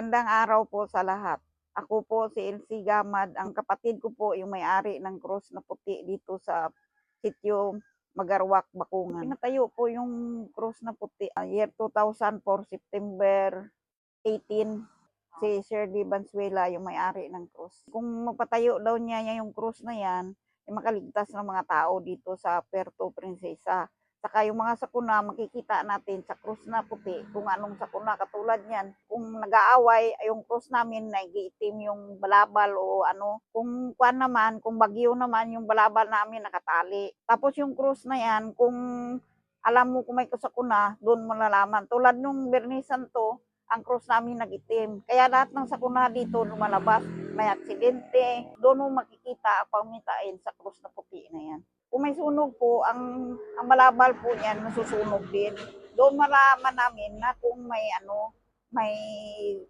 Magandang araw po sa lahat. Ako po si Elsie Gamad. Ang kapatid ko po yung may-ari ng cross na puti dito sa sitio Magarwak, Bakungan. Pinatayo po yung cross na puti uh, year 2004, September 18. Si Shirley Bansuela yung may-ari ng cross. Kung magpatayo daw niya yung cross na yan, ay makaligtas ng mga tao dito sa Puerto Princesa. Saka yung mga sakuna, makikita natin sa krus na puti, kung anong sakuna katulad niyan. Kung nag-aaway, yung krus namin, nagiitim yung balabal o ano. Kung kwan naman, kung bagyo naman, yung balabal namin nakatali. Tapos yung krus na yan, kung alam mo kung may sakuna, doon mo nalaman. Tulad nung Bernisan to, ang cross namin nagitim. Kaya lahat ng sakuna dito lumalabas, may aksidente. Doon mo makikita ang pamitain sa cross na puti na yan. Kung may sunog po, ang, ang malabal po niyan, nasusunog din. Doon malaman namin na kung may ano, may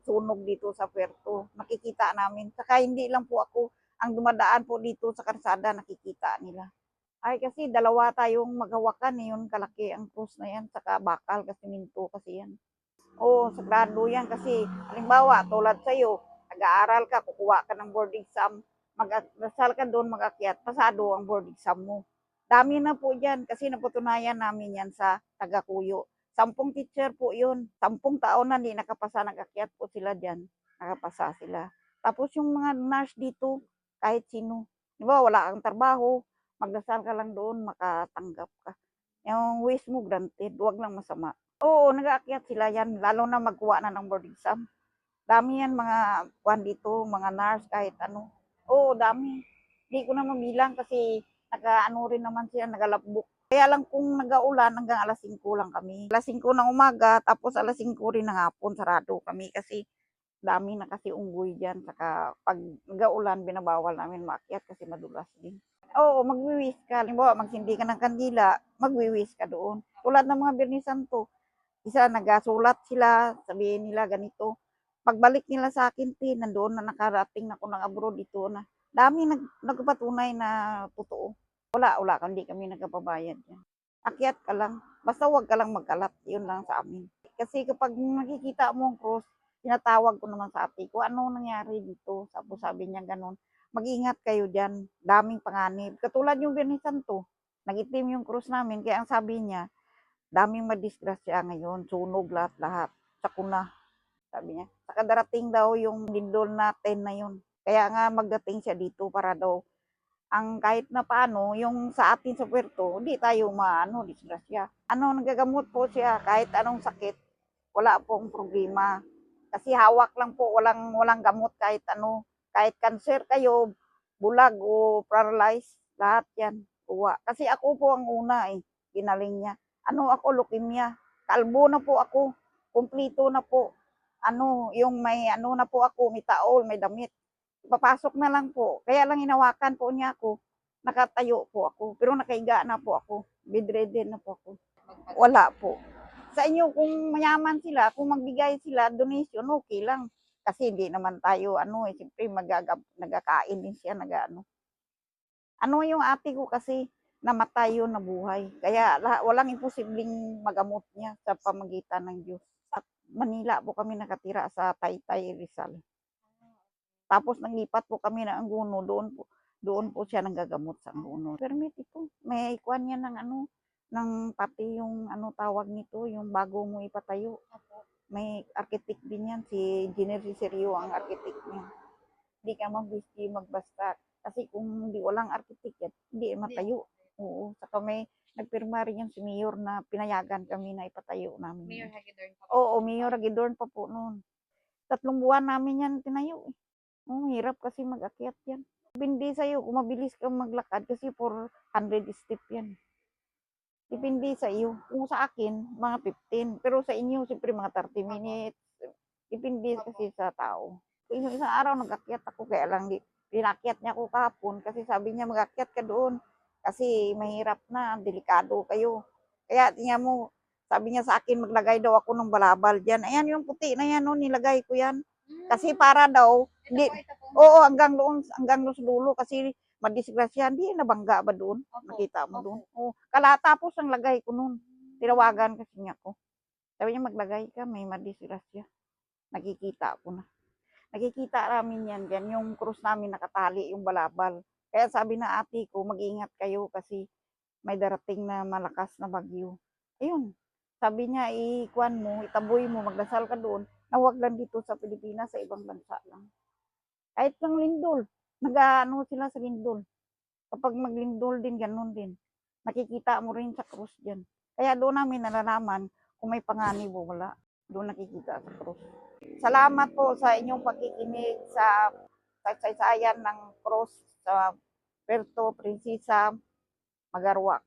sunog dito sa puerto. Makikita namin. Saka hindi lang po ako, ang dumadaan po dito sa karsada, nakikita nila. Ay kasi dalawa tayong maghawakan eh, yun kalaki ang cross na yan, saka bakal kasi minto kasi yan. Oo, sagrado yan kasi halimbawa tulad sa'yo, nag-aaral ka, kukuha ka ng board exam, mag-asal ka doon, mag-akyat, pasado ang board exam mo. Dami na po dyan kasi napatunayan namin yan sa Tagakuyo. Sampung teacher po yun. Sampung taon na hindi nakapasa, nag-akyat po sila dyan. Nakapasa sila. Tapos yung mga nurse dito, kahit sino. Di ba, wala kang trabaho, magdasal ka lang doon, makatanggap ka. Yung wish mo granted, wag lang masama. Oo, nag-aakyat sila yan, lalo na magkuha na ng board exam. Dami yan mga kwan dito, mga nurse, kahit ano. Oo, dami. Hindi ko na mabilang kasi naka-ano rin naman siya, nagalabok. Kaya lang kung nagaulan hanggang alas 5 lang kami. Alas 5 ng umaga, tapos alas 5 rin ng hapon, sarado kami kasi dami na kasi unggoy dyan. Saka pag nagaulan, binabawal namin maakyat kasi madulas din. Oo, magwiwis ka. Halimbawa, magsindi ka ng kandila, magwiwis ka doon. Tulad ng mga Bernisan to, isa nagasulat sila, sabihin nila ganito. Pagbalik nila sa akin, tin, nandoon na nakarating na ako ng abroad dito na. Dami nag, nagpatunay na totoo. Wala, wala, hindi kami nagpapabayad yan. Akyat ka lang. Basta huwag ka lang magkalat. Yun lang sa amin. Kasi kapag nakikita mo ang cross, tinatawag ko naman sa ate ko, ano nangyari dito? Tapos sabi niya ganun, mag-ingat kayo dyan. Daming panganib. Katulad yung Bernisan to, nagitim yung cross namin. Kaya ang sabi niya, daming madisgrasya ngayon. Sunog lahat-lahat. Sakuna. Sabi niya. Saka darating daw yung lindol natin na yun. Kaya nga magdating siya dito para daw ang kahit na paano, yung sa atin sa puerto, hindi tayo maano, disgrasya. Ano, nagagamot po siya kahit anong sakit, wala pong problema. Kasi hawak lang po, walang, walang gamot kahit ano, kahit cancer kayo, bulag o paralyzed, lahat yan, kuha. Kasi ako po ang una eh, ginaling niya. Ano ako, leukemia. Kalbo na po ako, kumplito na po. Ano, yung may ano na po ako, may taol, may damit papasok na lang po. Kaya lang inawakan po niya ako. Nakatayo po ako. Pero nakaiga na po ako. Bedridden na po ako. Wala po. Sa inyo, kung mayaman sila, kung magbigay sila donation, okay lang. Kasi hindi naman tayo, ano eh, siyempre magagab, nagkakain din siya, nagano. Ano yung ate ko kasi, namatay yun na buhay. Kaya walang imposibleng magamot niya sa pamagitan ng Diyos. Manila po kami nakatira sa Taytay, Rizal. Tapos naglipat po kami ng Anguno, doon po, doon po siya nanggagamot sa Anguno. Permit ito, may ikuan niya ng ano, ng pati yung ano tawag nito, yung bago mo ipatayo. May architect din yan, si Engineer Cicerio ang architect niya. Hindi ka magbisi magbasta. Kasi kung hindi walang architect yan, hindi matayo. Oo, saka may nagpirma rin yung si Mayor na pinayagan kami na ipatayo namin. Mayor yan. Hagedorn pa po. Oo, Mayor Agidorn pa po noon. Tatlong buwan namin yan tinayo eh. Oh, hirap kasi mag-akyat yan. Depende sa'yo kung mabilis kang maglakad kasi 400 step yan. Depende sa iyo. Kung sa akin, mga 15. Pero sa inyo, siyempre mga 30 minutes. Depende kasi sa tao. Isang, isang araw nag-akyat ako, kaya lang di, pinakyat niya ako kahapon kasi sabi niya mag-akyat ka doon. Kasi mahirap na, delikado kayo. Kaya tingnan mo, sabi niya sa akin, maglagay daw ako ng balabal dyan. Ayan yung puti na yan, no, nilagay ko yan. Kasi para daw, Ito hindi, po, ito po. Oo, hanggang doon, hanggang doon sa dulo kasi madisgrasya, hindi nabangga ba doon? Opo, Nakita mo opo. doon? Oo, kalatapos ang lagay ko noon. Tinawagan kasi niya ko. Sabi niya maglagay ka, may madisgrasya. nakikita ko na. Nakikita namin yan, yan yung krus namin nakatali, yung balabal. Kaya sabi na ate ko, mag-ingat kayo kasi may darating na malakas na bagyo. Ayun, sabi niya, ikuan mo, itaboy mo, magdasal ka doon, na huwag lang dito sa Pilipinas, sa ibang bansa lang. Kahit ng lindol, nag-ano sila sa lindol. Kapag maglindol din, ganun din. Nakikita mo rin sa krus dyan. Kaya doon namin nalalaman kung may panganib o wala. Doon nakikita sa krus. Salamat po sa inyong pakikinig sa saysaysayan ng cross sa Puerto Princesa, Magarwak.